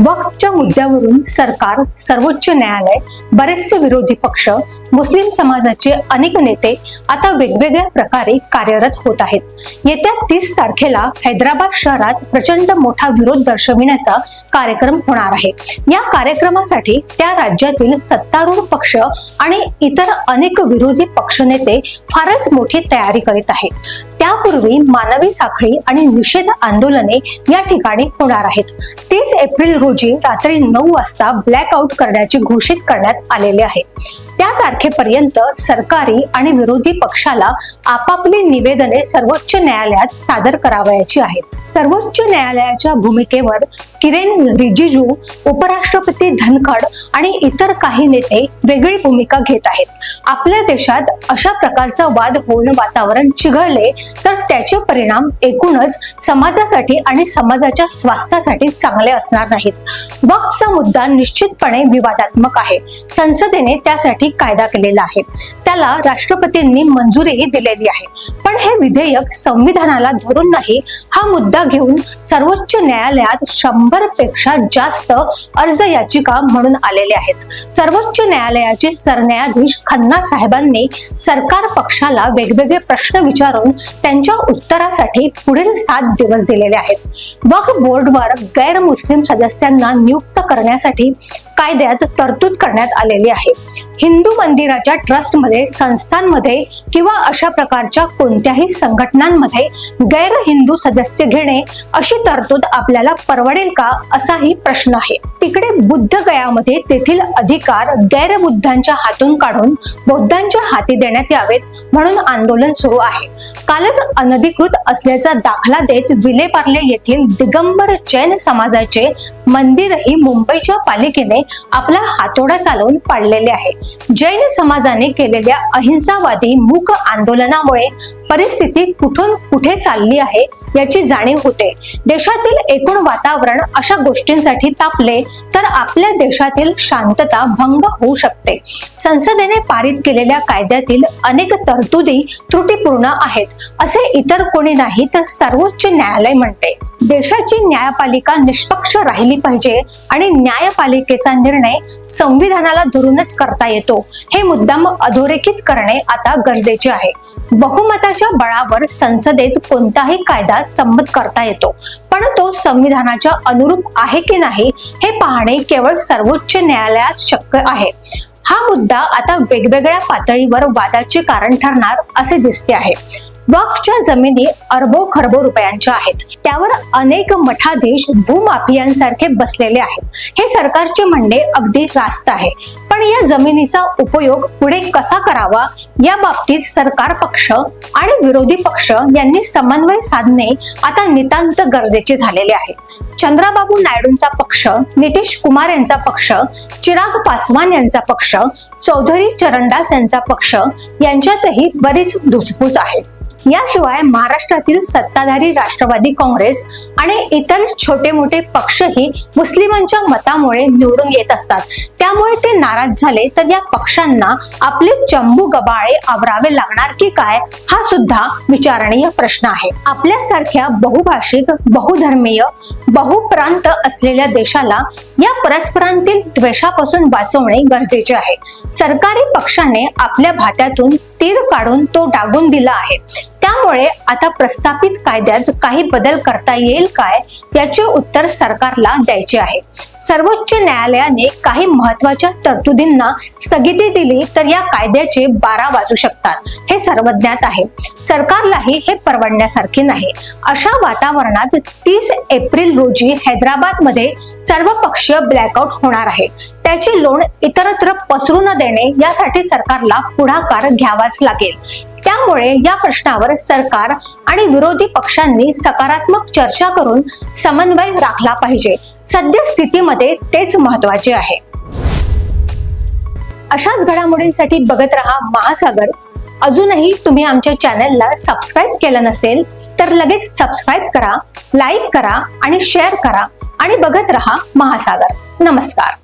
वक्फच्या मुद्द्यावरून सरकार सर्वोच्च न्यायालय बरेचसे विरोधी पक्ष मुस्लिम समाजाचे अनेक नेते आता वेगवेगळ्या प्रकारे कार्यरत होत आहेत. येत्या तीस तारखेला हैदराबाद शहरात प्रचंड मोठा विरोध दर्शविण्याचा कार्यक्रम होणार आहे. या कार्यक्रमासाठी त्या राज्यातील सत्तारूढ पक्ष आणि इतर अनेक विरोधी पक्षनेते फारच मोठी तयारी करीत आहेत. त्यापूर्वी मानवी साखळी आणि निषेध आंदोलने या ठिकाणी होणार आहेत. तीस एप्रिल रोजी रात्री नऊ वाजता ब्लॅकआउट करण्याचे घोषित करण्यात आलेले आहे. त्या तारखेपर्यंत सरकारी आणि विरोधी पक्षाला आपापली निवेदने सर्वोच्च न्यायालयात सादर करावयाची आहेत. सर्वोच्च न्यायालयाच्या भूमिकेवर किरेन रिजिजू उपराष्ट्रपती धनखड आणि इतर काही नेते वेगळी भूमिका घेत आहेत. आपल्या देशात अशा प्रकारचा वाद होऊन वातावरण चिघळले तर त्याचे परिणाम एकूणच समाजासाठी आणि समाजाच्या स्वास्थ्यासाठी चांगले असणार नाहीत. वक्फचा मुद्दा निश्चितपणे विवादात्मक आहे. संसदेने त्यासाठी कायदा केलेला आहे. त्याला राष्ट्रपतींनी मंजुरीही दिलेली आहे. पण हे विधेयक संविधानाला धरून नाही हा मुद्दा घेऊन सर्वोच्च न्यायालयात शंभरपेक्षा जास्त अर्ज याचिका म्हणून आलेले आहेत. सर्वोच्च न्यायालयाचे सरन्यायाधीश खन्ना साहेबांनी सरकार पक्षाला वेगवेगळे प्रश्न विचारून त्यांच्या उत्तरासाठी पुढील सात दिवस दिलेले आहेत. वक्फ बोर्डवर गैरमुस्लिम सदस्यांना नियुक्त करण्यासाठी कायद्यात तरतूद करण्यात आलेली आहे. हिंदू मंदिराच्या ट्रस्टमध्ये संस्थांमध्ये किंवा अशा प्रकारच्या कोणत्याही संघटनांमध्ये गैर हिंदू सदस्य घेणे अशी तरतूद आपल्याला परवडेल का असाही प्रश्न आहे. तिकडे बुद्ध गयामध्ये तेथील अधिकार गैरबुद्धांच्या हातून काढून बौद्धांच्या हाती देण्यात यावेत म्हणून आंदोलन सुरू आहे. कालच अनधिकृत असल्याचा दाखला देत विलेपार्ले येथील दिगंबर जैन समाजाचे मंदिरही मुंबईच्या पालिकेने आपला हातोडा चालवून पाडलेले आहे. जैन समाजाने केलेल्या अहिंसावादी मूक आंदोलनामुळे परिस्थिती कुठून कुठे चालली आहे? याची जाणीव होते. देशातील एकूण वातावरण अशा गोष्टींसाठी तापले तर आपल्या देशातील शांतता भंग होऊ शकते. संसदेने पारित केलेल्या कायद्यातील अनेक तरतुदी त्रुटीपूर्ण आहेत. असे इतर कोणी नाही तर सर्वोच्च न्यायालय म्हणते. देशाची न्यायपालिका निष्पक्ष राहिली पाहिजे आणि न्यायपालिकेचा निर्णय संविधानाला धरूनच करता येतो. हे मुद्दाम अधोरेखित करणे आता गरजेचे आहे. बहुमताच्या बळावर संसदेत कोणताही कायदा संमत करता येतो. पण तो संविधानाच्या अनुरूप आहे की नाही हे पाहणे केवळ सर्वोच्च न्यायालयात शक्य आहे. हा मुद्दा आता वेगवेगळ्या पातळीवर वादाचे कारण ठरणार असे दिसते आहे. वक्फच्या जमिनी अरबो खरबो रुपयांच्या आहेत. त्यावर अनेक मठाधीश भूमाफियांसारखे बसलेले आहेत. हे सरकारचे म्हणणे अगदी रास्त आहे. आणि या जमिनीचा उपयोग पुढे कसा करावा या बाबतीत सरकार पक्ष आणि विरोधी पक्ष यांनी समन्वय साधणे आता नितांत गरजेचे झालेले आहे. चंद्राबाबू नायडूंचा पक्ष नितीश कुमार यांचा पक्ष चिराग पासवान यांचा पक्ष चौधरी चरणदास यांचा पक्ष यांच्यातही बरीच धुसफूस आहे. याशिवाय महाराष्ट्रातील सत्ताधारी राष्ट्रवादी काँग्रेस आणि इतर छोटे मोठे पक्षही मुस्लिमांच्या मतामुळे निवडून येत असतात. त्यामुळे ते नाराज झाले तर या पक्षांना आपले चंबू गबाळे आवरावे लागणार की काय हा सुद्धा विचारणीय प्रश्न आहे. आपल्यासारख्या बहुभाषिक बहुधर्मीय बहुप्रांत असलेल्या देशाला या परस्परांतील द्वेषापासून वाचवणे गरजेचे आहे. सरकारी पक्षाने आपल्या भात्यातून तीर काढून तो डागून दिला आहे. त्यामुळे आता प्रस्तावित कायद्यात काही बदल करता येईल काय याचे उत्तर सरकारला द्यायचे आहे. सर्वोच्च न्यायालयाने काही महत्त्वाच्या तरतुदींना स्थगिती दिली तर या कायद्याचे बारा वाजू शकतात. हे सर्वज्ञात आहे. सरकारलाही हे परवडण्यासारखे नाही. अशा वातावरणात तीस एप्रिल रोजी हैदराबादमध्ये सर्वपक्षीय ब्लॅकआउट होणार आहे. त्याची लोण इतरत्र पसरू न देणे यासाठी सरकारला पुढाकार घ्यावाच लागेल. त्यामुळे या प्रश्नावर सरकार आणि विरोधी पक्षांनी सकारात्मक चर्चा करून समन्वय राखला पाहिजे. सद्यस्थितीमध्ये तेच महत्त्वाचे आहे. अशाच घडामोडींसाठी बघत रहा महासागर. अजूनही तुम्ही आमच्या चॅनलला सबस्क्राईब केलं नसेल तर लगेच सबस्क्राईब करा लाईक करा आणि शेअर करा आणि बघत रहा महासागर. नमस्कार.